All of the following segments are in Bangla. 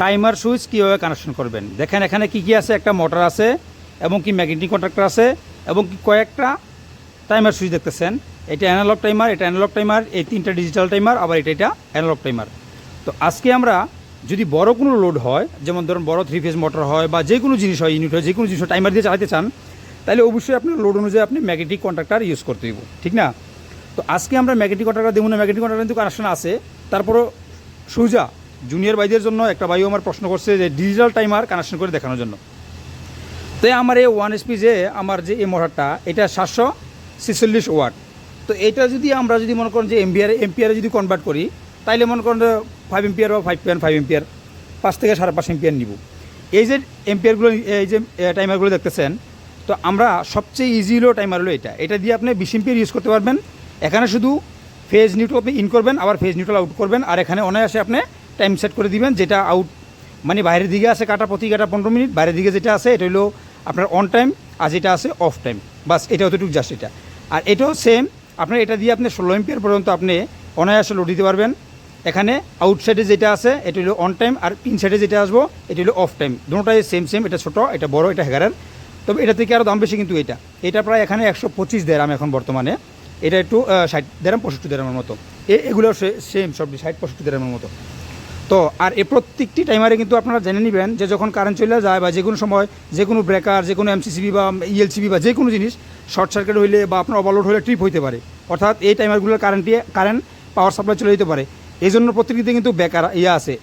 টাইমার, সুইচ কীভাবে কানেকশন করবেন? দেখেন এখানে কি কি আছে? একটা মোটর আছে এবং কি ম্যাগনেটিক কন্ট্রাক্টর আছে এবং কি কয়েকটা টাইমার সুইচ দেখতেছেন। এটা অ্যানালগ টাইমার এটা অ্যানালগ টাইমার এই তিনটা ডিজিটাল টাইমার আবার এটা এটা অ্যানালগ টাইমার তো আজকে আমরা যদি বড় কোনো লোড হয়, যেমন ধরুন বড় থ্রি ফেজ মোটর হয় বা যে কোনো জিনিস হয় ইউনিট হয়, যে কোনো জিনিস টাইমার দিয়ে চালাতে চান, তাহলে অবশ্যই আপনার লোড অনুযায়ী আপনি ম্যাগনেটিক কন্ট্রাক্টর ইউজ করতে দিব ঠিক না? তো আজকে আমরা ম্যাগনেটিক কন্ট্রাক্টর দেবো না ম্যাগনেটিক কন্ট্রাক্টর কিন্তু কানেকশন আছে, তারপরও সুজা জুনিয়র বাইদের জন্য একটা ভাইও আমার প্রশ্ন করছে যে ডিজিটাল টাইমার কানেকশন করে দেখানোর জন্য। তো আমার এই ওয়ান এসপি যে, আমার যে এই মোটরটা, এটা সাতশো ছেচল্লিশ ওয়াট। তো এটা যদি আমরা যদি মনে করেন যে এমপিআর, এমপিআরে যদি কনভার্ট করি, তাইলে মনে করেন ফাইভ এমপিআর বা ফাইভ পয়েন্ট ফাইভ এমপিআর, পাঁচ থেকে সাড়ে পাঁচ এমপিআর নিব। এই যে এমপিআরগুলো এই যে টাইমারগুলো দেখতেছেন, তো আমরা সবচেয়ে ইজি হলো টাইমার হলো এটা। এটা দিয়ে আপনি বিশ এমপিআর ইউজ করতে পারবেন। এখানে শুধু ফেজ নিউট্রাল আপনি ইন করবেন, আবার ফেজ নিউট্রাল আউট করবেন, আর এখানে অনায়াসে আপনি টাইম সেট করে দিবেন, যেটা আউট মানে বাইরের দিকে আছে কাটা, প্রতি কাটা পনেরো মিনিট, বাইরের দিকে যেটা আছে, এটা হলো আপনার অন টাইম আর যেটা আছে অফ টাইম বাস, এটা অতটুকু জাস্ট এটা। আর এটাও সেম আপনার এটা দিয়ে আপনি ষোলো এম্পিয়ার পর্যন্ত আপনি অনায়াসে লোড দিতে পারবেন। এখানে আউট সাইডে যেটা আছে, এটা হলো অন টাইম আর ইন সাইডে যেটা আসব, এটা হলো অফ টাইম দুটোটাই সেম সেম এটা ছোটো, এটা বড়, এটা হেগারের তবে এটা থেকে আরও দাম বেশি কিন্তু এটা। এটা প্রায় এখানে একশো পঁচিশ দেরাম এখন বর্তমানে। এটা একটু ষাট দেরাম পঁয়ষট্টি দেরামের মতো। এগুলো সেম সব ষাট, পঁয়ষট্টি দেরামের মতো। তো আর এই প্রত্যেকটি টাইমারে কিন্তু আপনারা জেনে নেবেন যে যখন কারেন্ট চলে যায় বা যে কোনো সময় যে কোনো ব্রেকার যে কোনো এমসিসিবি বা ইএলসিবি বা যে কোনো জিনিস শর্ট সার্কিট হইলে বা আপনার ওভারলোড হলে ট্রিপ হইতে পারে। অর্থাৎ এই টাইমারগুলোর কারেন্টে কারেন্ট পাওয়ার সাপ্লাই চলে যেতে পারে। এই জন্য প্রত্যেকটিতে কিন্তু ব্যাকার ইয়ে আছে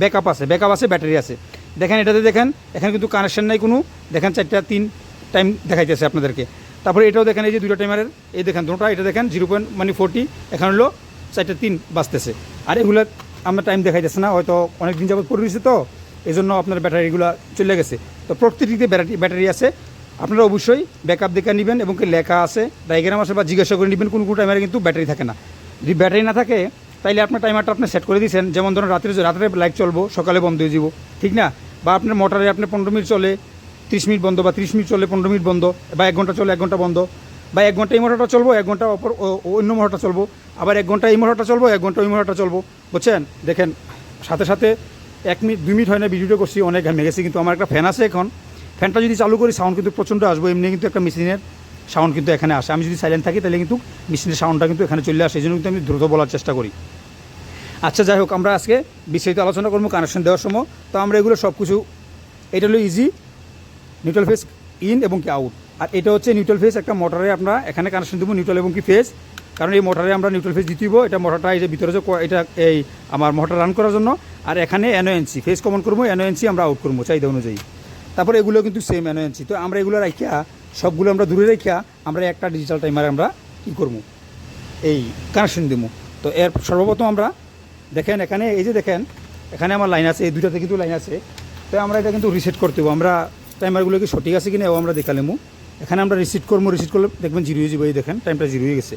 ব্যাকআপ আছে ব্যাকআপ আছে ব্যাটারি আছে। দেখেন এটাতে দেখেন, এখানে কিন্তু কানেকশন নাই কোনো। দেখেন চারটা, তিন টাইম দেখাইতেছে আপনাদেরকে। তারপরে এটাও দেখেন, এই যে দুটো টাইমারের এই দেখেন দুটো, এটা দেখেন জিরো পয়েন্ট মানে ফোরটি এখানে হলো চারটা, তিন বাজতেছে। আর এগুলো আমরা টাইম দেখাইতেছে না, হয়তো অনেক দিন যাবত পড়ে রয়েছে তো এই জন্য আপনার ব্যাটারিগুলো চলে গেছে। তো প্রত্যেকটিতে ব্যাটারি ব্যাটারি আছে। আপনারা অবশ্যই ব্যাকআপ দেখে নেবেন এবং কি লেখা আছে ডায়াগ্রাম আছে বা জিজ্ঞাসা করে নেবেন, কোন কোন টাইমারে কিন্তু ব্যাটারি থাকে না। যদি ব্যাটারি না থাকে, তাইলে আপনার টাইমারটা আপনি সেট করে দিয়েছেন। যেমন ধরুন রাত্রে রাত্রে লাইট চলবো, সকালে বন্ধ হয়ে যাব, ঠিক না? বা আপনার মোটরে আপনার পনেরো মিনিট চলে, তিরিশ মিনিট বন্ধ বা তিরিশ মিনিট চলে পনেরো মিনিট বন্ধ, বা এক ঘণ্টা চলে, এক ঘণ্টা বন্ধ। বা এক ঘণ্টা এই মোটরটা চলবো, এক ঘণ্টা অপর অন্য মোটরটা চলবো। আবার এক ঘণ্টা এই মোটরটা চলবো, এক ঘণ্টা ওই মোটরটা চলবো। বুঝছেন? দেখেন, সাথে সাথে এক মিনিট, দুই মিনিট হয় না ভিডিওটা করছি, অনেক ঘামে গেছি কিন্তু আমার একটা ফ্যান আছে এখন। ফ্যানটা যদি চালু করি সাউন্ড কিন্তু প্রচণ্ড আসব, এমনি কিন্তু একটা মেশিনের সাউন্ড কিন্তু এখানে আসে। আমি যদি সাইলেন্ট থাকি, তাহলে কিন্তু মেশিনের সাউন্ডটা কিন্তু এখানে চলে আসে, এই জন্য কিন্তু আমি দ্রুত বলার চেষ্টা করি। আচ্ছা যাই হোক, আমরা আজকে বিস্তারিত আলোচনা করব কানেকশন দেওয়ার সময়। তো আমরা এগুলো সব কিছু এটা হলো ইজি নিউট্রাল ফেস ইন এবং কি আউট আর এটা হচ্ছে নিউট্রাল ফেস একটা মোটরে আমরা এখানে কানেকশন দেবো নিউট্রাল এবং কি ফেস কারণ এই মোটরে আমরা নিউট্রাল ফেস দিতে দিব এটা মোটরটা এই যে ভিতরে যে এটা এই আমার মোটর রান করার জন্য। আর এখানে এনওএনসি ফেস কমন করব এনওএনসি আমরা আউট করব চাহিদা অনুযায়ী। তারপরে এগুলো কিন্তু সেম এনওএনসি তো আমরা এগুলো রাখিয়া সবগুলো আমরা দূরে রাখিয়া আমরা একটা ডিজিটাল টাইমারে আমরা কী করব? এই কানেকশন দেবো। তো এর সর্বপ্রথম আমরা দেখেন এখানে, এই যে দেখেন, এখানে আমার লাইন আছে, এই দুটাতে কিন্তু লাইন আছে। তো আমরা এটা কিন্তু রিসেট করতে আমরা টাইমারগুলো কি সঠিক আছে কিনা আমরা দেখালেমু এখানে আমরা রিসিট করব রিসিট করলে দেখবেন জিরো হয়ে এই দেখেন টাইমটা জিরো হয়ে গেছে।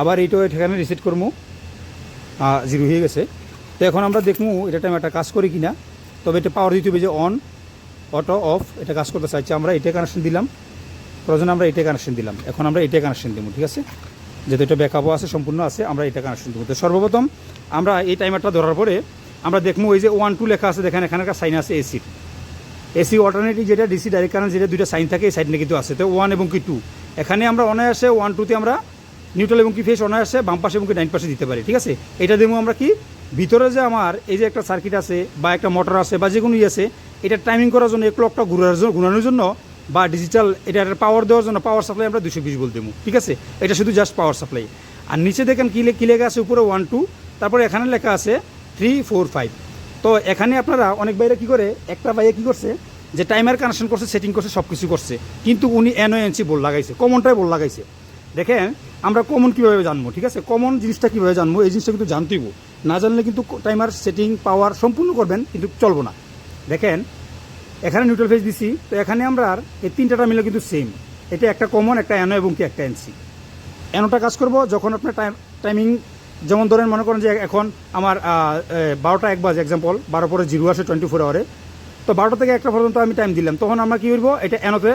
আবার এইটাও এখানে রিসেট করব জিরো হয়ে গেছে। তো এখন আমরা দেখব এটা টাইম একটা কাজ করি কিনা। তবে এটা পাওয়ার দিতে হবে যে অন অটো অফ এটা কাজ করতে চাইছে। আমরা এটা কানেকশন দিলাম, প্রয়োজন আমরা এটা কানেকশন দিলাম। এখন আমরা এটা কানেকশন দেবো ঠিক আছে? যেহেতু এটা ব্যাকআপও আছে, সম্পূর্ণ আছে, আমরা এটা কানেকশন দেবো তো সর্বপ্রথম আমরা এই টাইমারটা ধরার পরে আমরা দেখব ওই যে ওয়ান টু লেখা আছে, দেখেন এখানে একটা সাইন আছে এসির এসি অল্টারনেটিভ যেটা, ডিসি ডাইরেক্ট কারেন্ট যেটা, দুইটা সাইন থাকে, এই সাইডে কিন্তু আছে। তো ওয়ান এবং কি টু এখানে আমরা অনায়াসে ওয়ান টুতে আমরা নিউট্রাল এবং কি ফেস অনায়াসে বাম পাশে এবং কি ডাইন পাশে দিতে পারি, ঠিক আছে? এটা দেবো আমরা কি, ভিতরে যে আমার এই যে একটা সার্কিট আছে, বা একটা মোটর আছে, বা যে কোনো আছে, এটা টাইমিং করার জন্য, এই ক্লকটা ঘুরার জন্য ঘুরানোর জন্য, বা ডিজিটাল এটা পাওয়ার দেওয়ার জন্য পাওয়ার সাপ্লাই আমরা দুশো বিশ বল দেবো, ঠিক আছে? এটা শুধু জাস্ট পাওয়ার সাপ্লাই আর নিচে দেখেন কী লেখা আছে উপরে ওয়ান টু তারপরে এখানে লেখা আছে থ্রি ফোর ফাইভ তো এখানে আপনারা অনেক বাইরে কী করে, একটা বাইরে কী করছে, যে টাইমার কানেকশন করছে সেটিং করছে সব কিছু করছে। কিন্তু উনি এনওএনসি বল লাগাইছে কমনটাই বল লাগাইছে। দেখেন, আমরা কমন কীভাবে জানব, ঠিক আছে? কমন জিনিসটা কীভাবে জানব, এই জিনিসটা কিন্তু জানতেইব না জানলে কিন্তু টাইমার সেটিং পাওয়ার সম্পূর্ণ করবেন, কিন্তু চলবো না। দেখেন, এখানে নিউট্রাল ফেজ দিছি, তো এখানে আমরা এই তিনটাটা মিলে কিন্তু সেম এটা একটা কমন একটা এনো এবং কি একটা এনসি। এনোটা কাজ করব যখন আপনার টাইম টাইমিং যেমন ধরেন মনে করেন যে এখন আমার বারোটা এক বাজে এক্সাম্পল বারো পরে জিরো আসে টোয়েন্টি ফোর আওয়ারে তো বারোটা থেকে একটা পর্যন্ত আমি টাইম দিলাম। তখন আমরা কী করব এটা এনোতে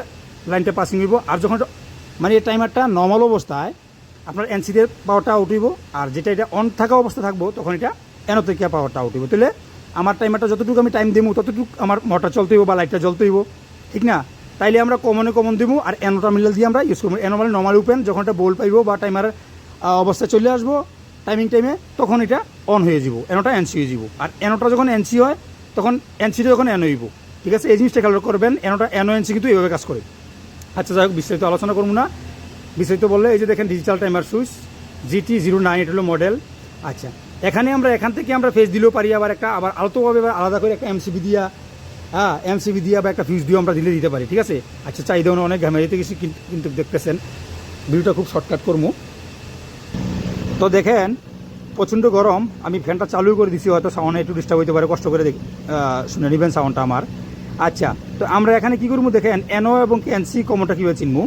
লাইনটা পাসিং হইব। আর যখন মানে এই টাইমারটা নর্মাল অবস্থায়, আপনার এনসিদের পাওয়ারটা হইব। আর যেটা এটা অন থাকা অবস্থা থাকব, তখন এটা এনো থেকে পাওয়ারটা হইব? তাহলে আমার টাইমারটা যতটুকু আমি টাইম দেবো ততটুকু আমার মোটর চলতে হইব বা লাইটটা জ্বলতে হইব। ঠিক না? তাইলে আমরা কমনে কমন দেবো আর এনোটা মিলাল দিয়ে আমরা ইউজ করব। এনো মানে নর্মাল ওপেন যখন এটা বোল পাইব বা টাইমার অবস্থায় চলে আসব টাইমিং টাইমে তখন এটা অন হয়ে যাব এনোটা এনসি হয়ে যাব। আর এনোটা যখন এনসি হয়, তখন এনসিটা যখন এন হইব। ঠিক আছে? এই জিনিসটা খেয়াল করবেন এনোটা এনও এনসি কিন্তু এইভাবে কাজ করে। আচ্ছা যাই হোক, বিস্তারিত আলোচনা করব না। বিস্তারিত বললে, এই যে দেখেন digital timer switch GT zero nine এটা হলো মডেল আচ্ছা এখানে আমরা, এখান থেকে আমরা ফেস দিলেও পারি, আবার একটা, আবার আলতোভাবে আবার আলাদা করে একটা এমসিবি দিয়া হ্যাঁ এমসিবি দিয়া বা একটা ফিউজ দিয়েও আমরা দিলে দিতে পারি। ঠিক আছে? আচ্ছা চাহিদা অনেক ঘামে গেছি কিন্তু দেখতেছেন। ভিডিওটা খুব শর্টকাট করব। তো দেখেন, প্রচণ্ড গরম, আমি ফ্যানটা চালু করে দিছি, হয়তো সাউন্ডে একটু ডিস্টার্ব হইতে পারে, কষ্ট করে শুনে নেবেন সাউন্ডটা আমার। আচ্ছা তো আমরা এখানে কি করব দেখেন, এনও এবং এনসি কমনটা কীভাবে চিনবো?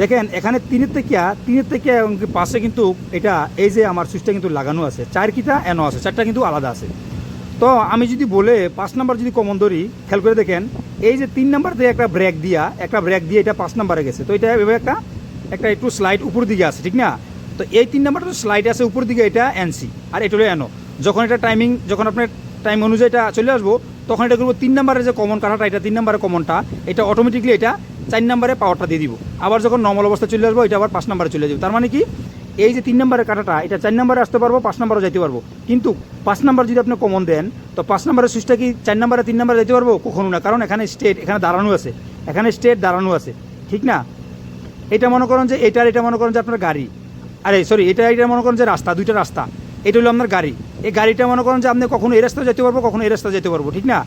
দেখেন, এখানে তিনের থেকে তিনের থেকে এবং পাশে কিন্তু এটা এই যে আমার সুইচটা কিন্তু লাগানো আছে চার কিটা এনও আছে, চারটা কিন্তু আলাদা আছে। তো আমি যদি বলে পাঁচ নাম্বার যদি কমন ধরি, খেয়াল করে দেখেন, এই যে তিন নাম্বার দিয়ে একটা ব্রেক দিয়া একটা ব্রেক দিয়ে এটা পাঁচ নাম্বারে গেছে। তো এটা এভাবে একটা একটা একটু স্লাইড উপর দিকে আছে, ঠিক না? তো এই তিন নাম্বারটা স্লাইড আছে উপর দিকে, এটা এনসি আর এটা হলো এনো যখন এটা টাইমিং যখন আপনার টাইম অনুযায়ী এটা চলে আসব, তখন এটা করব তিন নাম্বারের যে কমন কাঠাটা, এটা তিন নাম্বারের কমনটা এটা অটোমেটিকলি এটা চার নাম্বারে পাওয়ারটা দিয়ে দিব। আবার যখন নর্মাল অবস্থা চলে আসব, এটা আবার পাঁচ নাম্বারে চলে যাবে। তার মানে কি? এই যে তিন নম্বরের কাটাটা এটা চার নম্বরে আসতে পারব, পাঁচ নম্বরে যেতে পারব। কিন্তু পাঁচ নাম্বার যদি আপনি কমন দেন, তো পাঁচ নম্বরের সুইচটা কি চার নম্বরে, তিন নম্বরে যেতে পারব? কখনো না। কারণ এখানে স্টেট এখানে দাঁড়ানো আছে। এখানে স্টেট দাঁড়ানো আছে। ঠিক না? এটা মনে করেন যে এটার এটা মনে করেন যে আপনার গাড়ি। আরে সরি এটা এটা মনে করেন যে রাস্তা দুইটা রাস্তা। এটা হলো আপনার গাড়ি। এই গাড়িটা মনে করেন যে আপনি কখনো এই রাস্তায় যেতে পারব কখনো এই রাস্তায় যেতে পারব ঠিক না?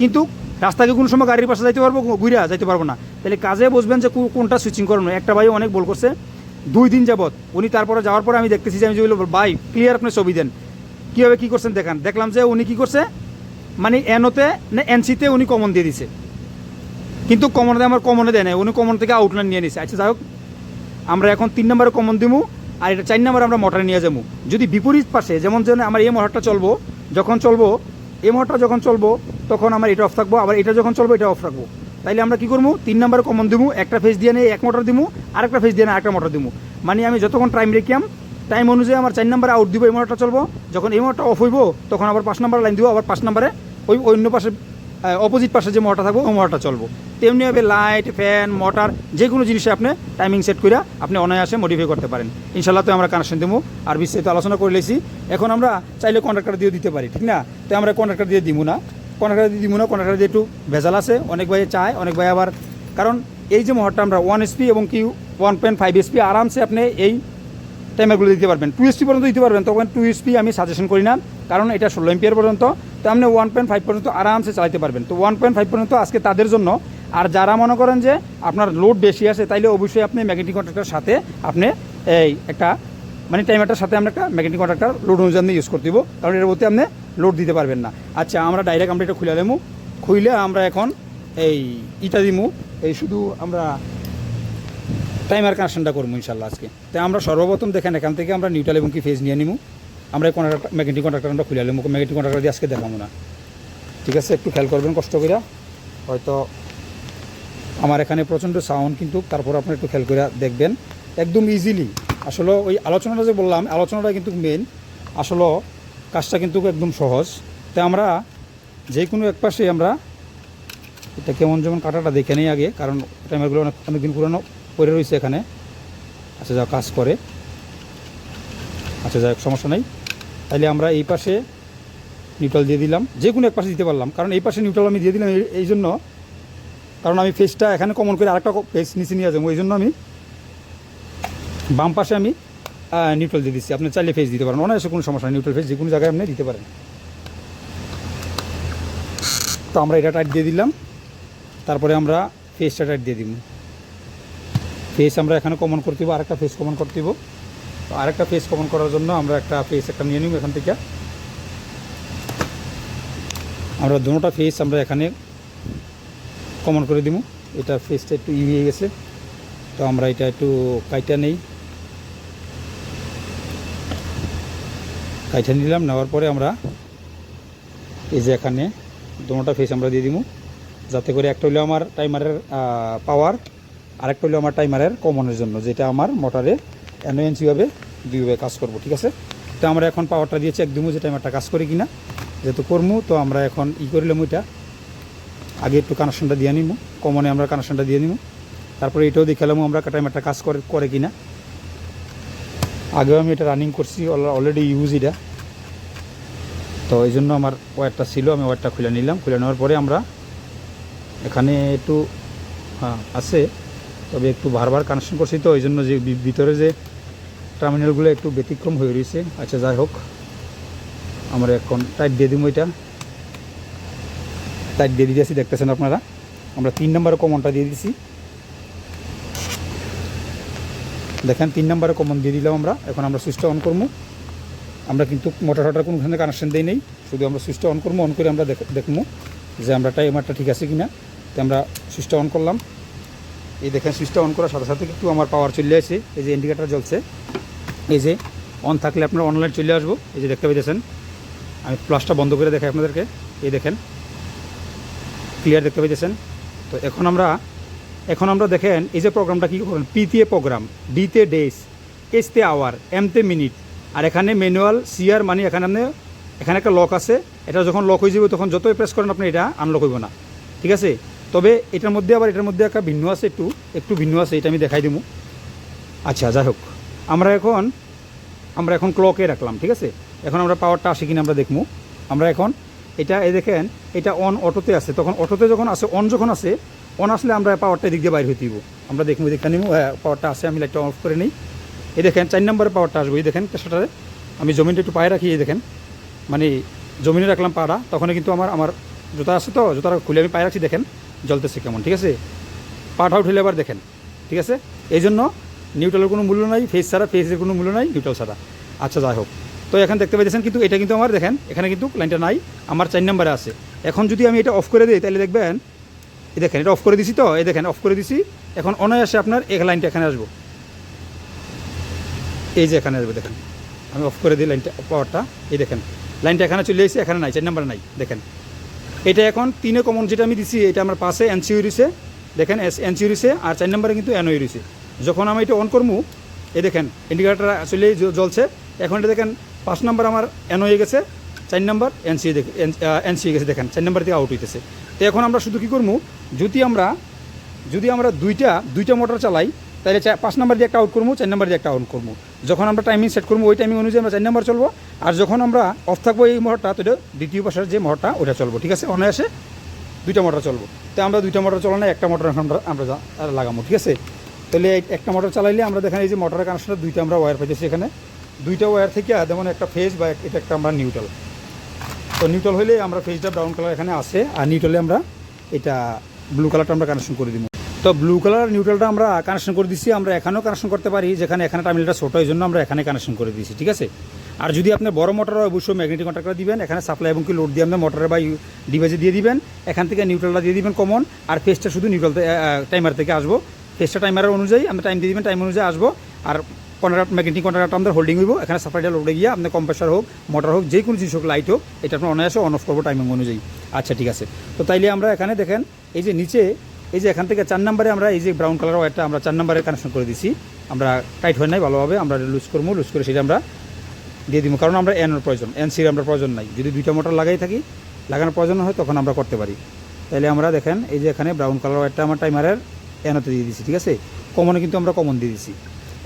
কিন্তু রাস্তাকে কোনো সময় গাড়ির পাশে যাইতে পারব ঘুরা যাইতে পারব না। তাহলে কাজে বসবেন যে কোনটা সুইচিং করানো। একটা ভাই অনেক বল করছে দুই দিন যাবত উনি তারপরে যাওয়ার পরে আমি দেখতেছি যে আমি বলব, ভাই ক্লিয়ার আপনি ছবি দেন। কীভাবে কী করছেন দেখান। দেখলাম যে উনি কী করছে মানে এনোতে না এনসিতে উনি কমন দিয়ে দিছে। কিন্তু কমনে আমার কমনে দেয় নাই উনি কমন থেকে আউটলাইন নিয়ে নিছে। আচ্ছা যাই হোক আমরা এখন তিন নম্বরে কমন দিমু। আর এটা চার নম্বরে আমরা মোটরে নিয়ে যাব। যদি বিপরীত পাশে, যেমন যেন আমার এই মোটরটা চলবো, যখন চলবো, এই মোটরটা যখন চলবো, তখন আমার এটা অফ থাকব, আবার এটা যখন চলবো, এটা অফ রাখব তাইলে আমরা কি করব? তিন নম্বরে কমন দিবো, একটা ফেস দিয়ে নিয়ে এক মোটর দিবো আর একটা ফেস দিয়ে আরেকটা মোটর দিবো। মানে আমি যতক্ষণ টাইম রেখিয়াম টাইম অনুযায়ী আমার চার নম্বরে আউট দিব এই মোটরটা চলবো। যখন এই মোটরটা অফ হইব, তখন আবার পাঁচ নম্বর লাইন দিব, আবার পাঁচ নম্বরে ওই অন্য পাশে অপোজিট পাশে যে মোটরটা থাকব, ওই মোটরটা চলবো। তেমনিভাবে লাইট ফ্যান মোটর যে কোনো জিনিসে আপনি টাইমিং সেট করে আপনি অনায়াসে মডিফাই করতে পারেন। ইনশাল্লাহ তো আমরা কানেকশন দেবো আর বিস্তারিত আলোচনা করে লেছি। এখন আমরা চাইলে কন্ট্রাক্টর দিয়ে দিতে পারি, ঠিক না? তো আমরা কন্ট্রাক্টর দিয়ে দিব না। কন্ট্রাক্টর দিয়ে দিব না কন্ট্রাক্টর দিয়ে একটু ভেজাল আছে। অনেক ভাই চায়, অনেক ভাই আবার কারণ এই যে মোটরটা আমরা ওয়ান এসপি এবং কি ওয়ান পয়েন্ট ফাইভ এসপি আরামসে আপনি এই টাইমারগুলো দিতে পারবেন। টু এসপি পর্যন্ত দিতে পারবেন, তখন টু এসপি আমি সাজেশন করি না, কারণ এটা ষোলো এম্পিয়ার পর্যন্ত। তো আপনি ওয়ান পয়েন্ট ফাইভ পর্যন্ত আরামসে চালাতে পারবেন। তো ওয়ান পয়েন্ট ফাইভ পর্যন্ত আজকে তাদের জন্য আর যারা মনে করেন যে আপনার লোড বেশি আছে, তাইলে অবশ্যই আপনি ম্যাগনেটিক কন্ট্রাক্টর সাথে আপনি এই একটা মানে টাইমারটার সাথে আমরা একটা ম্যাগনেটিক কন্ট্রাক্টর লোড অনুযায়ী ইউজ করতে দিব। কারণ এর মধ্যে আপনি লোড দিতে পারবেন না। আচ্ছা আমরা ডাইরেক্ট আমরা এটা খুলে দেবো। খুইলে আমরা এখন এই ইটা দিমু। এই শুধু আমরা টাইমার কানেকশনটা করব ইনশাল্লাহ আজকে। তাই আমরা সর্বপ্রথম দেখেন, এখান থেকে আমরা নিউট্রাল এবং কি ফেজ নিয়ে নিবো আমরা কন্ট্রাক্টর ম্যাগনেটিক কন্ট্রাক্টর আমরা খুলে নেব ম্যাগনেটিক কন্ট্রাক্টর দিয়ে আজকে দেখাবো না। ঠিক আছে, একটু খেয়াল করবেন কষ্ট করে হয়তো আমার এখানে প্রচণ্ড সাউন্ড কিন্তু তারপর আপনি একটু খেয়াল করে দেখবেন। একদম ইজিলি আসলে ওই আলোচনাটা যে বললাম আলোচনাটা কিন্তু মেন আসলে কাজটা কিন্তু একদম সহজ। তাই আমরা যে কোনো এক পাশে আমরা এটা কেমন যেমন কাটাটা দেখে নেই আগে, কারণ টাইমারগুলো অনেক অনেকদিন পুরনো পড়ে রয়েছে এখানে। আচ্ছা যা কাজ করে। আচ্ছা যাই সমস্যা নেই। তাহলে আমরা এই পাশে নিউট্রাল দিয়ে দিলাম। যে কোনো এক পাশে দিতে পারলাম, কারণ এই পাশে নিউট্রাল আমি দিয়ে দিলাম এই জন্য কারণ আমি ফেসটা এখানে কমন করে আরেকটা ফেস নিচে নিয়ে যাব ওই জন্য আমি বাম পাশে আমি নিউট্রাল দিয়ে দিচ্ছি। আপনি চাইলে ফেস দিতে পারেন, অনায়াসে কোনো সমস্যা নিউট্রাল ফেস যে কোনো জায়গায় আপনি দিতে পারেন। তো আমরা এটা টাইট দিয়ে দিলাম, তারপরে আমরা ফেসটা টাইট দিয়ে দিব। ফেস আমরা এখানে কমন করতে দিব, আরেকটা ফেস কমন করতে দিব। আরেকটা ফেস কমন করার জন্য আমরা একটা ফেস একটা নিয়ে নিব এখান থেকে। আমরা দুটোটা ফেস আমরা এখানে কমন করে দিব এটা ফেসটা একটু ই হয়ে গেছে। তো আমরা এটা একটু কাইটা নেই। কাইটা নিলাম, নেওয়ার পরে আমরা এই যে এখানে দুটোটা ফেস আমরা দিয়ে দিব যাতে করে একটা হলো আমার টাইমারের পাওয়ার আরেকটা হলো আমার টাইমারের কমনের জন্য, যেটা আমার মোটরে এনওএনসিভাবে দুইভাবে কাজ করব, ঠিক আছে? তো আমরা এখন পাওয়ারটা দিয়েছি একদমই যে টাইমারটা কাজ করি কিনা, যেহেতু করমু, তো আমরা এখন ই করিলাম ওইটা। আগে একটু কানেকশনটা দিয়ে নিমু কমনে আমরা কানেকশনটা দিয়ে নিমু। তারপরে এটাও দেখালাম আমরা টাইমারটা কাজ করে করে কিনা। আগেও আমি এটা রানিং করছি অলরেডি ইউজ এটা। তো এই জন্য আমার ওয়্যারটা ছিল, আমি ওয়্যারটা খুলে নিলাম। খুলে নেওয়ার পরে আমরা এখানে একটু হ্যাঁ আছে। তবে একটু বারবার কানেকশন করছি তো ওই জন্য যে ভিতরে যে টার্মিনালগুলো একটু ব্যতিক্রম হয়ে রয়েছে। আচ্ছা যাই হোক। আমরা এখন টাইট দিয়ে দিব এটা। টাইট দিয়ে দিয়েছি, দেখতেছেন আপনারা। আমরা তিন নম্বরে কমনটা দিয়ে দিছি। দেখেন, তিন নম্বরে কমন দিয়ে দিলাম আমরা। এখন আমরা সুইচটা অন করব। আমরা কিন্তু মোটর টটার কোনোখানে কানেকশন দিই নেই। শুধু আমরা সুইচটা অন করব অন করে আমরা দেখ- দেখব যে আমরা টাইমারটা ঠিক আছে কি না তো আমরা সুইচটা অন করলাম। এই দেখেন সুইচটা অন করার সাথে সাথে একটু আমার পাওয়ার চলে আসে। এই যে ইন্ডিকেটার জ্বলছে। এই যে অন থাকলে আপনার অনলাইন চলে আসব। এই যে দেখতে পেয়েছেন আমি প্লাসটা বন্ধ করে দেখাই আপনাদেরকে। এই দেখেন ক্লিয়ার দেখতে পাইতেছেন। তো এখন আমরা এখন আমরা দেখেন, এই যে প্রোগ্রামটা কী করবেন? পিতে প্রোগ্রাম ডিতে ডেজ এসতে আওয়ার এমতে মিনিট আর এখানে ম্যানুয়াল সিআর মানে এখানে আপনি, এখানে একটা লক আছে, এটা যখন লক হয়ে যাবে, তখন যতই প্রেস করেন আপনি এটা আনলক হইব না। ঠিক আছে? তবে এটার মধ্যে আবার এটার মধ্যে একটা ভিন্ন আছে একটু একটু ভিন্ন আছে, এটা আমি দেখাই দিব। আচ্ছা যাই হোক, আমরা এখন আমরা এখন ক্লকে রাখলাম, ঠিক আছে? এখন আমরা পাওয়ারটা আসে কিনা আমরা দেখব। আমরা এখন এটা, এই দেখেন, এটা অন অটোতে আছে। তখন অটোতে যখন আছে অন যখন আছে অন আসলে আমরা পাওয়ারটা এদিক দিয়ে বাইর হইতে দিব। আমরা দেখব দেখে নিব হ্যাঁ পাওয়ারটা আছে, আমি লাইটটা অফ করে নিই। এই দেখেন, চার নম্বরে পাওয়ারটা আসব, এই দেখেন পেশাটারে আমি জমিনটা একটু পায়ে রাখি, এই দেখেন। মানে জমিনে রাখলাম পাড়া তখন কিন্তু আমার আমার জুতা আছে তো, জুতাটা খুলে আমি পায়ে রাখছি, দেখেন, জ্বলতেছে কেমন, ঠিক আছে? পাটা উঠলে আবার দেখেন, ঠিক আছে? এই জন্য নিউট্রালের কোনো মূল্য নাই ফেস ছাড়া ফেসের কোনো মূল্য নাই নিউট্রাল ছাড়া। আচ্ছা যাই হোক। তো এখন দেখতে পাচ্ছেন কিন্তু এটা কিন্তু আমার দেখেন, এখানে কিন্তু লাইনটা নাই, আমার চার নম্বরে আছে। এখন যদি আমি এটা অফ করে দিই, তাহলে দেখবেন, এই দেখেন, এটা অফ করে দিছি তো, এই দেখেন অফ করে দিছি, এখন অনায়াসে আপনার এক লাইনটা এখানে আসব। এই যে এখানে আসবে, দেখেন, আমি অফ করে দিই লাইনটা পাওয়ারটা এই দেখেন, লাইনটা এখানে চলে এসেছে, এখানে নাই, চার নম্বরে নাই, দেখেন। এটা এখন তিনে কমন যেটা আমি দিছি, এটা আমার পাশে এনসিউ রয়েছে, দেখেন এস এনসিউ রয়েছে, আর চার নম্বরে কিন্তু এনওই রয়েছে। যখন আমি এটা অন করব এই দেখেন ইন্ডিকেটার আসলে জ্বলছে, এখন এটা দেখেন পাঁচ নম্বর আমার এন হয়ে গেছে, চার নম্বর এনসি দেখে এনসি গেছে, দেখেন, চার নম্বর থেকে আউট হইতেছে। তো এখন আমরা শুধু কী করব? যদি আমরা যদি আমরা দুইটা দুইটা মোটর চালাই, তাহলে পাঁচ নম্বর দিয়ে একটা আউট করব, চার নম্বর দিয়ে একটা আউট করব। যখন আমরা টাইমিং সেট করব, ওই টাইমিং অনুযায়ী আমরা চার নাম্বার চলবো। আর যখন আমরা অফ থাকব এই মোটরটা তো দ্বিতীয় পাশের যে মোটরটা ওটা চলবো, ঠিক আছে? অনায়াসে দুইটা মোটর চলবো। তো আমরা দুইটা মোটর চলো না একটা মোটর এখন আমরা লাগাবো, ঠিক আছে? তাহলে একটা মোটর চালাইলে আমরা দেখেন এই যে মোটরের কানেকশনটা দুইটা আমরা ওয়্যার পাইতেছি এখানে। দুইটা ওয়্যার থেকে যেমন একটা ফেজ বা এটা একটা আমরা নিউট্রাল তো নিউট্রাল হলে আমরা ফেজটা ব্রাউন কালার এখানে আসে আর নিউট্রালে আমরা এটা ব্লু কালারটা আমরা কানেকশন করে দিব। তো ব্লু কালার নিউট্রালটা আমরা কানেকশন করে দিচ্ছি আমরা এখানেও কানেকশন করতে পারি, যেখানে এখানে টার্মিনালটা ছোটো এই জন্য আমরা এখানে কানেকশন করে দিয়েছি, ঠিক আছে? আর যদি আপনি বড় মোটর অবশ্যই ম্যাগনেটিক কন্ট্রাক্টর দিবেন, এখানে সাপ্লাই এবং কি লোড দিয়ে আপনি মোটরে বা ডিভাইসে দিয়ে দিবেন, এখান থেকে নিউট্রালটা দিয়ে দিবেন কমন আর ফেসটা শুধু নিউট্রাল টাইমার থেকে আসব। ফেসটা টাইমারের অনুযায়ী আপনি টাইম দিয়ে দিবেন টাইম অনুযায়ী আসব, আর কন্ট্রাক্ট ম্যাগনেটিক কন্ট্রাক্টর আমাদের হোল্ডিং হইব। এখানে সাপ্লাইটা লোডে গিয়ে আপনার কম্প্রেসার হোক মোটর হোক, যে কোনো জিনিস হোক লাইট হোক, এটা আপনার অনায়াসে অন অফ করব টাইমিং অনুযায়ী। আচ্ছা ঠিক আছে। তো তাইলে আমরা এখানে দেখেন, এই যে নিচে, এই যে এখান থেকে চার নাম্বারে আমরা এই যে ব্রাউন কালার ওয়ারটা আমরা চার নাম্বারে কানেকশন করে দিছি। আমরা টাইট হয় নাই, ভালোভাবে আমরা লুজ করব লুজ করে সেটা আমরা দিয়ে দিব। কারণ আমরা এনের প্রয়োজন এন সির আমরা প্রয়োজন নাই। যদি দুইটা মোটর লাগাই থাকি, লাগানোর প্রয়োজন হয়, তখন আমরা করতে পারি। তাহলে আমরা দেখেন, এই যে এখানে ব্রাউন কালার ওয়ারটা আমার টাইমারের এনতে দিয়ে দিছি, ঠিক আছে? কমনে কিন্তু আমরা কমন দিয়ে দিছি।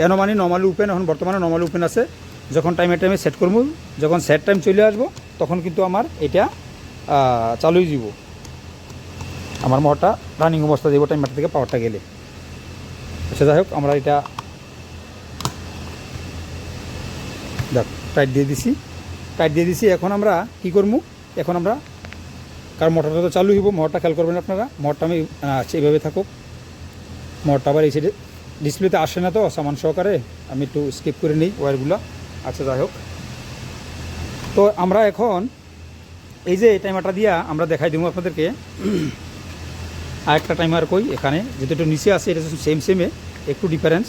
এনো মানে নর্মালি ওপেন এখন বর্তমানে নর্মালি ওপেন আছে। যখন টাইমে টাইমে সেট করব, যখন সেট টাইম চলে আসব, তখন কিন্তু আমার এটা চালুই যাব। আমার মোটরটা রানিং অবস্থা দেবো টাইমার থেকে পাওয়ারটা গেলে। আচ্ছা যাই হোক, আমরা এটা দেখ টাইট দিয়ে দিছি। টাইট দিয়ে দিছি, এখন আমরা কি করব? এখন আমরা, কারণ মোটরটা তো চালু হইব মোটরটা খেয়াল করবেন আপনারা মোটরটা আমি এইভাবে থাকুক। মোটরটা আবার এই সাইডে ডিসপ্লেতে আসে না তো, সামান সহকারে। আমি একটু স্কিপ করে নিই ওয়্যারগুলো আচ্ছা যাই হোক। তো আমরা এখন এই যে টাইমারটা দিয়া আমরা দেখাই দেবো আপনাদেরকে। আর একটা টাইমার কই? এখানে। যেটা একটু নিচে আছে, এটা সেম সেমে একটু ডিফারেন্স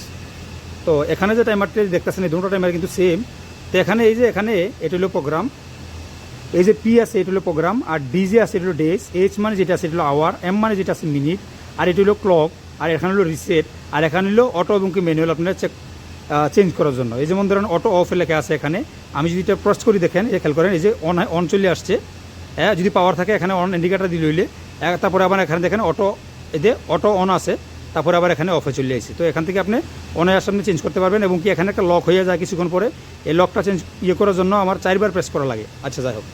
তো এখানে যে টাইমারটা দেখতেছেন, এই দুটো টাইমার কিন্তু সেম তো এখানে এই যে, এখানে এটা হলো প্রোগ্রাম এই যে পি আছে, এটা হলো প্রোগ্রাম আর ডি যে আছে, এটা হলো ডেজ এইচ মানে যেটা আছে, এটা হলো আওয়ার এম মানে যেটা আছে মিনিট আর এটা হলো ক্লক আর এখানে হলো রিসেট আর এখানে হলো অটো এবং কি ম্যানুয়াল আপনারা চেক চেঞ্জ করার জন্য। এই যেমন ধরেন অটো অফ লেখা আছে এখানে, আমি যদি এটা প্রেস করি দেখেন, এই খেয়াল করেন, এই যে অন অন চলে আসছে। হ্যাঁ যদি পাওয়ার থাকে, এখানে অন ইন্ডিকেটার দিলে হইলে তারপরে আবার এখানে দেখেন অটো যে অটো অন আছে, তারপরে আবার এখানে অফে চলে আসছে। তো এখান থেকে আপনি অনে আসার আপনি চেঞ্জ করতে পারবেন এবং কি এখানে একটা লক হয়ে যায় কিছুক্ষণ পরে, এই লকটা চেঞ্জ ইয়ে করার জন্য আমার চারবার প্রেস করা লাগে। আচ্ছা যাই হোক।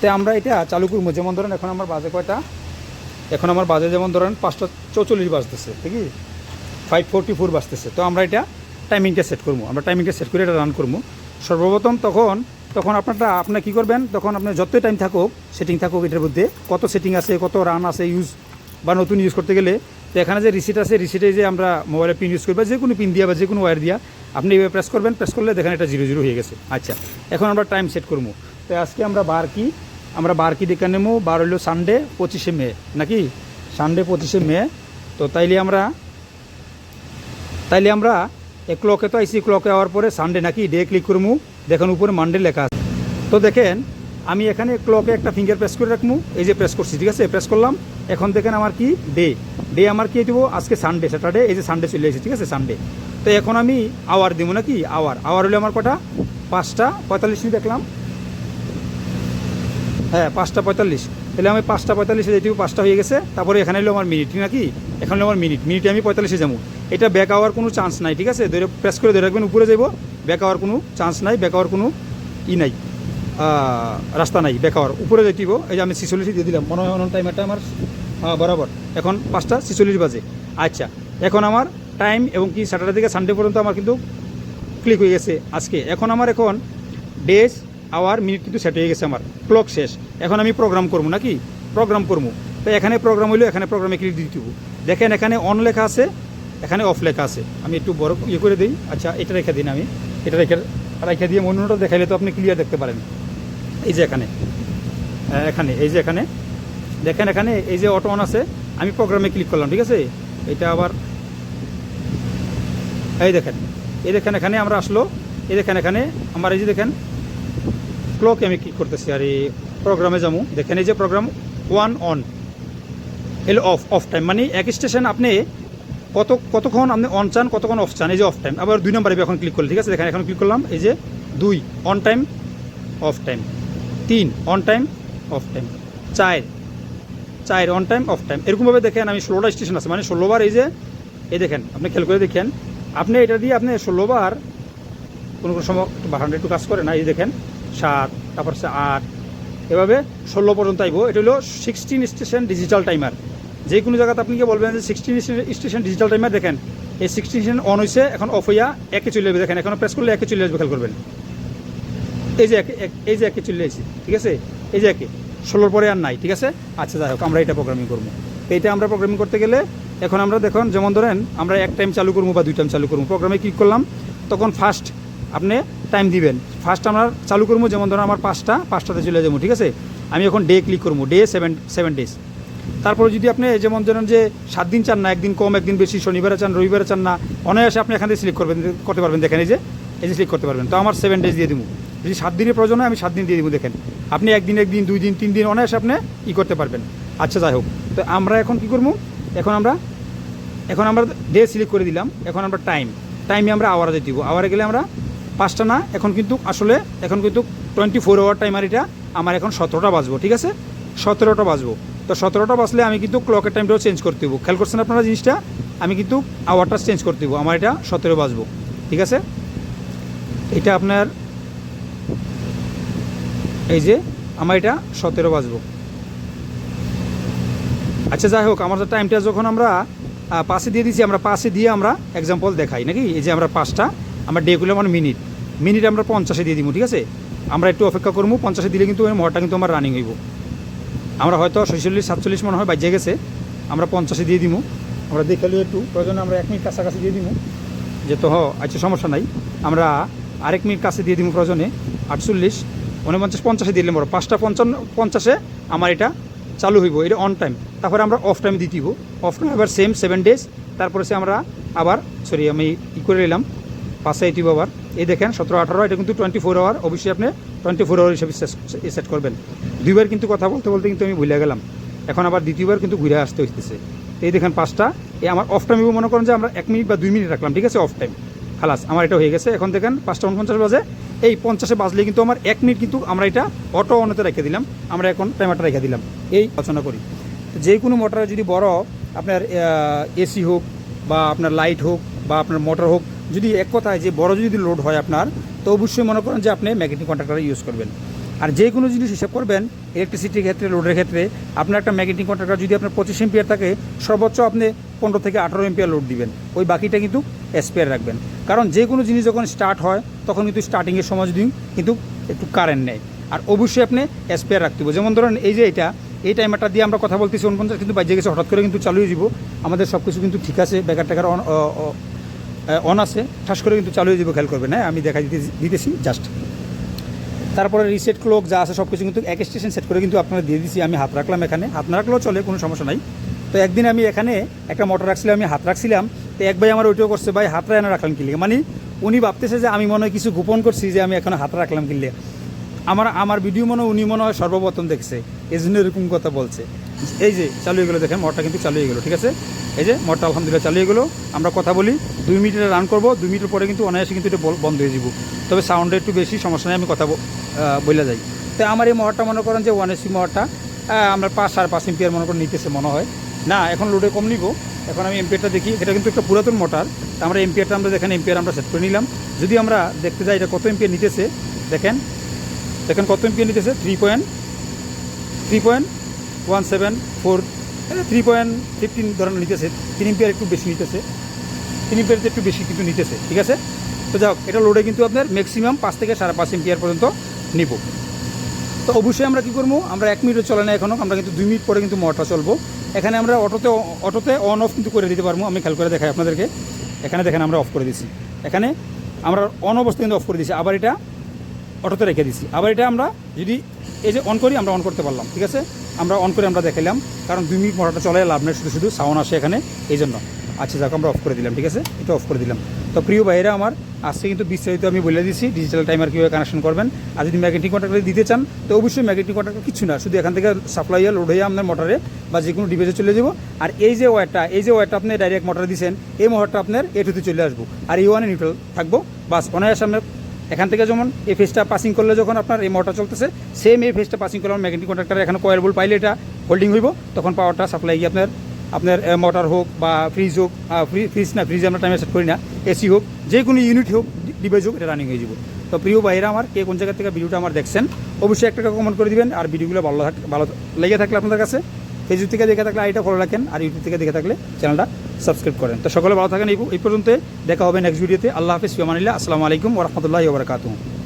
তো আমরা এটা চালু করব। যেমন ধরেন এখন আমার বাজে কয়টা? এখন আমার বাজে যেমন ধরেন পাঁচটা চৌচল্লিশ বাজতেছে ঠিক আছে ফাইভ ফোরটি ফোর বাজতেছে। তো আমরা এটা টাইমিংটা সেট করব। আমরা টাইমিংটা সেট করে এটা রান করব। সর্বপ্রথম তখন তখন আপনারটা, আপনি কী করবেন? তখন আপনার যতই টাইম থাকুক সেটিং থাকুক এটার মধ্যে, কত সেটিং আছে, কত রান আছে ইউজ বা নতুন ইউজ করতে গেলে, তো এখানে যে রিসিট আছে রিসিটে যে আমরা মোবাইলে পিন ইউজ করি বা যে কোনো পিন দিয়া বা যে কোনো ওয়ার দিয়া, আপনি এভাবে প্রেস করবেন প্রেস করলে দেখেন এটা জিরো জিরো হয়ে গেছে। আচ্ছা এখন আমরা টাইম সেট করব। তো আজকে আমরা বার কি? আমরা বার কি দেখে নেব? বার হইল সানডে পঁচিশে মে, নাকি? সানডে পঁচিশে মে। তো তাইলে আমরা তাইলে আমরা এক ক্লকে তো আইসি ক্লকে হওয়ার পরে সানডে নাকি ডে ক্লিক করব দেখেন উপরে মানডে লেখা আছে। তো দেখেন, আমি এখানে ক্লকে একটা ফিঙ্গার প্রেস করে রাখব এই যে প্রেস করছি, ঠিক আছে? প্রেস করলাম। এখন দেখেন আমার কি? ডে ডে আমার কি দেবো? আজকে সানডে স্যাটারডে এই যে সানডে চলে এসেছে, ঠিক আছে? সানডে তো এখন আমি আওয়ার দিব নাকি? আওয়ার আওয়ার হলে আমার কটা? পাঁচটা পঁয়তাল্লিশ দেখলাম। হ্যাঁ পাঁচটা পঁয়তাল্লিশ। তাহলে আমি পাঁচটা পঁয়তাল্লিশে যেটিও পাঁচটা হয়ে গেছে। তারপরে এখানে হলো আমার মিনিট নাকি? এখানে আমার মিনিট মিনিটে আমি পঁয়তাল্লিশে যাব। এটা ব্যাক আওয়ার কোনো চান্স নাই, ঠিক আছে? ধরে প্রেস করে ধরে রাখবেন, উপরে যাব ব্যাক আওয়ার কোনো চান্স নাই ব্যাক আওয়ার কোনো ই নাই। রাস্তা নাই ব্যাক আওয়ার উপরে যেটিব এই যে আমি ছিচল্লিশে দিয়ে দিলাম, মনে হয় টাইমারটা আমার বরাবর। এখন পাঁচটা ছিচল্লিশ বাজে। আচ্ছা এখন আমার টাইম এবং কি স্যাটারডে থেকে সানডে পর্যন্ত আমার কিন্তু ক্লিক হয়ে গেছে আজকে। এখন আমার এখন ডেজ আওয়ার মিনিট কিন্তু সেট হয়ে গেছে আমার। ক্লক শেষ। এখন আমি প্রোগ্রাম করব নাকি? প্রোগ্রাম করব। তো এখানে প্রোগ্রাম হইল এখানে প্রোগ্রামে ক্লিক দিয়ে দিব। দেখেন এখানে অন লেখা আছে এখানে অফ লেখা আছে। আমি একটু বড় ইয়ে করে দিই। আচ্ছা এটা রেখে দিন আমি। এটা রেখে রেখে দিয়ে অন্যটা দেখাইলে তো আপনি ক্লিয়ার দেখতে পারেন। এই যে এখানে। হ্যাঁ, এখানে। এই যে এখানে। দেখেন এখানে এই যে অটো অন আছে আমি প্রোগ্রামে ক্লিক করলাম ঠিক আছে? এটা আবার এই দেখেন। এই দেখেন এখানে আমরা আসলো। এই দেখেন এখানে। আমার এই যে দেখেন ক্লকে আমি কি করতেছি? আর এই প্রোগ্রামে যাব দেখেন এই যে প্রোগ্রাম ওয়ান অন এলো অফ অফ টাইম মানে এক স্টেশন আপনি কত, কতক্ষণ আপনি অন চান, কতক্ষণ অফ চান? এই যে অফ টাইম আবার দুই নম্বরে এখন ক্লিক করলে ঠিক আছে? দেখেন, এখন ক্লিক করলাম। এই যে দুই অন টাইম অফ টাইম তিন অন টাইম অফ টাইম চার চার অন টাইম অফ টাইম এরকমভাবে দেখেন, আমি ষোলোটা স্টেশন আছে। মানে ষোলোবার এই যে, এই দেখেন, আপনি খেয়াল করে দেখেন। আপনি এটা দিয়ে আপনি ষোলোবার কোনো কোনো সময় বাহানটা একটু কাজ করে না এই দেখেন সাত, তারপর হচ্ছে আট। এভাবে ষোলো পর্যন্ত আইব। এটা হলো সিক্সটিন স্টেশন ডিজিটাল টাইমার যে কোনো জায়গাতে আপনি কি বলবেন যে সিক্সটিন স্টেশন ডিজিটাল টাইমার দেখেন। এই সিক্সটিন স্টেশন অন হয়েছে এখন অফ হইয়া একে চলে যাবে দেখেন, এখন প্রেস করলে একে চলে আসবে, খেয়াল করবেন। এই যে একে এই যে একে চলে আসছে, ঠিক আছে? এই যে একে। ষোলোর পরে আর নাই, ঠিক আছে? আচ্ছা যাই হোক, আমরা এটা প্রোগ্রামিং করব। এটা আমরা প্রোগ্রামিং করতে গেলে এখন আমরা দেখুন, যেমন ধরেন, আমরা এক টাইম চালু করব বা দুই টাইম চালু করব। প্রোগ্রামে ক্লিক করলাম, তখন ফার্স্ট আপনি টাইম দিবেন। ফার্স্ট আমরা চালু করব, যেমন ধরেন আমার পাঁচটা, পাঁচটাতে চলে যাব, ঠিক আছে? আমি এখন ডে ক্লিক করব ডে সেভেন সেভেন ডেজ তারপরে যদি আপনি যেমন ধরেন যে সাত দিন চান না, একদিন কম, একদিন বেশি, শনিবারে চান, রবিবারে চান না, অনায়াসে আপনি এখান থেকে সিলেক্ট করবেন, করতে পারবেন, দেখেন এই যে এই যে সিলেক্ট করতে পারবেন। তো আমার সেভেন ডেজ দিয়ে দিব। যদি সাত দিনের প্রয়োজন হয়, আমি সাত দিন দিয়ে দিব, দেখেন। আপনি একদিন একদিন, দুই দিন, তিন দিন অনায়াসে আপনি ই করতে পারবেন। আচ্ছা যাই হোক। তো আমরা এখন কি করব? এখন আমরা এখন আমরা ডে সিলেক্ট করে দিলাম। এখন আমরা টাইম টাইমে আমরা আওয়ারে দিব। আওয়ারে গেলে আমরা পাঁচটা না, এখন কিন্তু আসলে, এখন কিন্তু টোয়েন্টি ফোর আওয়ার টাইমার এটা, আমার এখন সতেরোটা বাজবো, ঠিক আছে? সতেরোটা বাজবো। তো সতেরোটা বাজলে আমি কিন্তু ক্লকের টাইমটাও চেঞ্জ করতে দেবো। খেয়াল করছেন আপনারা জিনিসটা? আমি কিন্তু আওয়ারটা চেঞ্জ করতে দেবো, আমার এটা সতেরো বাজবো, ঠিক আছে? এটা আপনার, এই যে, আমার এটা সতেরো বাজবো। আচ্ছা যাই হোক আমাদের টাইমটা যখন আমরা পাশে দিয়ে দিয়েছি আমরা পাশে দিয়ে আমরা এক্সাম্পল দেখাই, নাকি? এই যে আমরা পাঁচটা, আমরা ডেগুলো আমার মিনিট মিনিট আমরা পঞ্চাশে দিয়ে দিব ঠিক আছে? আমরা একটু অপেক্ষা করব পঞ্চাশে দিলে কিন্তু ওই মোটরটা কিন্তু আমার রানিং হইব। আমরা হয়তো ছয়চল্লিশ সাতচল্লিশ মনে হয় বাজে গেছে, আমরা পঞ্চাশে দিয়ে দিব আমরা দেখালি একটু, প্রয়োজনে আমরা এক মিনিট কাছাকাছি দিয়ে দিব যে তো হ আচ্ছা সমস্যা নাই। আমরা আরেক মিনিট কাছে দিয়ে দিব প্রয়োজনে, আটচল্লিশ, উনপঞ্চাশ, পঞ্চাশে দিলে বড় পাঁচটা পঞ্চান্ন, পঞ্চাশে আমার এটা চালু হইব, এটা অন টাইম তারপরে আমরা অফ টাইম দিতে হইব অফ টাইম আবার সেম সেভেন ডেজ তারপরে সে আমরা আবার সরি আমি ই করে নিলাম। পাশে এটি আবার এই দেখেন, সতেরো, আঠারো, এটা কিন্তু টোয়েন্টি ফোর আওয়ার অবশ্যই আপনি টোয়েন্টি ফোর আওয়ার হিসেবে সেট করবেন। দুইবার কিন্তু কথা বলতে বলতে কিন্তু আমি ভুলে গেলাম। এখন আবার দ্বিতীয়বার কিন্তু ঘুরে আসতে হইতেছে। এই দেখেন পাঁচটা। এই আমার অফ টাইম মনে করেন যে আমরা এক মিনিট বা দুই মিনিট রাখলাম, ঠিক আছে? অফ টাইম খালাস, আমার এটা হয়ে গেছে। এখন দেখেন, পাঁচটা পঞ্চাশ বাজে। এই পঞ্চাশে বাজলে কিন্তু আমার এক মিনিট কিন্তু আমরা এটা অটো অনতে রেখে দিলাম। আমরা এখন টাইমারটা রেখে দিলাম। এই আলোচনা করি। যে কোনো মোটরে যদি বড়, আপনার এসি হোক বা আপনার লাইট হোক বা আপনার মোটর হোক যদি এক কথায় যে বড় যদি লোড হয় আপনার, তো অবশ্যই মনে করেন যে আপনি ম্যাগনেটিক কন্ট্রাক্টর ইউজ করবেন। আর যে কোনো জিনিস হিসাব করবেন ইলেকট্রিসিটির ক্ষেত্রে লোডের ক্ষেত্রে, আপনার একটা ম্যাগনেটিক কন্ট্রাক্টর যদি আপনার পঁচিশ এম্পিয়ার থাকে, সর্বোচ্চ আপনি পনেরো থেকে আঠারো এম্পিয়ার লোড দিবেন। ওই বাকিটা কিন্তু স্পেয়ার রাখবেন। কারণ যে কোনো জিনিস যখন স্টার্ট হয়, তখন কিন্তু স্টার্টিংয়ের সময় যদি কিন্তু একটু কারেন্ট নেয়। আর অবশ্যই আপনি স্পেয়ার রাখতে হবে। যেমন ধরেন এই যে এটা, এই টাইমারটা দিয়ে আমরা কথা বলতেছি উনপঞ্চাশ কিন্তু বাজে গেছে, হঠাৎ করে কিন্তু চালু হয়ে যাব। আমাদের সব কিছু কিন্তু ঠিক আছে বেকার টেকার অন আছে। ঠাস করে কিন্তু চালু হয়ে যাব, খেয়াল করবেন হ্যাঁ? আমি দেখা দিতে দিতেছি জাস্ট তারপরে রিসেট ক্লোক যা আছে সব কিছু কিন্তু এক স্টেশন সেট করে কিন্তু আপনারা দিয়ে দিচ্ছি আমি হাত রাখলাম এখানে। হাত না রাখলেও চলে, কোনো সমস্যা নাই। তো একদিন আমি এখানে একটা মোটর রাখছিলাম, আমি হাত রাখছিলাম। তো এক ভাই আমার ওইটাও করছে, ভাই, হাত রাখা রাখলাম কিনলে। মানে উনি ভাবতেছে যে আমি মনে হয় কিছু গোপন করছি যে আমি এখন হাত রাখলাম কিনলে। আমার আমার ভিডিও মনে উনি মনে হয় সর্বপ্রথম দেখছে। এই জন্য এরকম কথা বলছে। এই যে চালু হয়ে গেলো, দেখেন মোটরটা কিন্তু চালু হয়ে গেলো, ঠিক আছে? এই যে মোটরটা আলহামদুলিল্লাহ চালু হয়ে গেলো। আমরা কথা বলি, দুই মিনিটে রান করব, দুই মিনিটের পরে কিন্তু অনায়াসে কিন্তু এটা বন্ধ হয়ে যাব। তবে সাউন্ডে একটু বেশি, সমস্যা নেই, আমি কথা বলে যাই। তো আমার এই মোটরটা মনে করেন যে ওয়ান এসি মোটরটা আমরা পাঁচ সাড়ে পাঁচ এম্পিয়ার মনে করেন নিতেছে মনে হয়। না, এখন লোডে কম নিব। এখন আমি এম্পিয়ারটা দেখি, এটা কিন্তু একটা পুরাতন মোটর তা আমরা এম্পিয়ারটা আমরা দেখেন এম্পিয়ার আমরা সেট করে নিলাম। যদি আমরা দেখতে যাই, এটা কত এম্পিয়ার নিতেছে? দেখেন দেখেন কত এম্পিয়ার নিতেছে? Three point three point one seven four three point fifteen ধরনের নিতেছে তিন এম্পিয়ার একটু বেশি নিতেছে তিন এম্পিয়ার একটু বেশি কিন্তু নিতেছে ঠিক আছে তো যাই হোক এটা লোডে কিন্তু আপনার ম্যাক্সিমাম পাঁচ থেকে সাড়ে পাঁচ ইম্পিয়ার পর্যন্ত নিব তো অবশ্যই আমরা কী করব আমরা এক মিনিটও চলে না এখনও আমরা কিন্তু দুই মিনিট পরে কিন্তু মোটর চলবো এখানে আমরা অটোতে অটোতে অন অফ কিন্তু করে দিতে পারব আমি খেয়াল করে দেখাই আপনাদেরকে এখানে দেখেন আমরা অফ করে দিছি এখানে আমরা অন অবস্থা কিন্তু অফ করে দিছি আবার এটা অটোতে রেখে দিছি। আবার এটা আমরা যদি এই যে অন করি, আমরা অন করতে পারলাম, ঠিক আছে? আমরা অন করে আমরা দেখাইলাম, কারণ দুই মিনিট মোটরটা চলে, লাভ নেই, শুধু শুধু সাউন্ড আসে এখানে এই জন্য আচ্ছা যাক, আমরা অফ করে দিলাম, ঠিক আছে? এটা অফ করে দিলাম। তো প্রিয় ভাইরা আমার, আজকে কিন্তু বিস্তারিত আমি বলে দিচ্ছি ডিজিটাল টাইমার কীভাবে কানেকশন করবেন। আর যদি ম্যাগনেটিক কন্ট্রাক্টর দিতে চান, তো অবশ্যই ম্যাগনেটিক কন্ট্রাক্টর কিছু না, শুধু এখান থেকে সাপ্লাই হয়ে লোড হয়ে আপনার মোটরে বা যে কোনো ডিভাইসে চলে যাব। আর এই যে ওয়ারটা এই যে ওয়ারটা আপনি ডাইরেক্ট মোটরে দিচ্ছেন এই মোটরটা আপনার এ টুতে চলে আসব। আর এই ওয়ানে নিউট্রাল থাকব। বাস, অনায়াসে আপনার এখান থেকে যেমন এই ফেসটা পাসিং করলে যখন আপনার এই মোটর চলতেছে সেম এই ফেসটা পাসিং করলে ম্যাগনেটিক কন্ট্রাক্টর এখানে কয়েল বল পাইলে এটা হোল্ডিং হইব। তখন পাওয়ারটা সাপ্লাই গিয়ে আপনার আপনার মোটর হোক বা ফ্রিজ হোক ফ্রিজ না ফ্রিজ আমরা টাইমে সেট করি না এসি হোক, যে কোনো ইউনিট হোক ডিভাইস হোক, এটা রানিং হয়ে যাব। তো প্রিয় ভাইরা আমার, কে কোন জায়গা থেকে ভিডিওটা আমার দেখছেন, অবশ্যই একটা কমেন্ট করে দিবেন, আর ভিডিওগুলো ভালো থাক, ভালো লেগে থাকলে আপনাদের কাছে। ফেসবুক থেকে দেখে থাকলে আইটা ফলো রাখেন, আর ইউটিউব থেকে দেখে থাকলে চ্যানেলটা সাবস্ক্রাইব করেন। তো সকলে ভালো থাকেন, এই পর্যন্ত দেখা হবে নেক্সট ভিডিওতে আল্লাহ হাফিজ ফিমানিল্লাহ আসসালামু আলাইকুম ওরহমতুল্লাহ ওবরাকাতুহ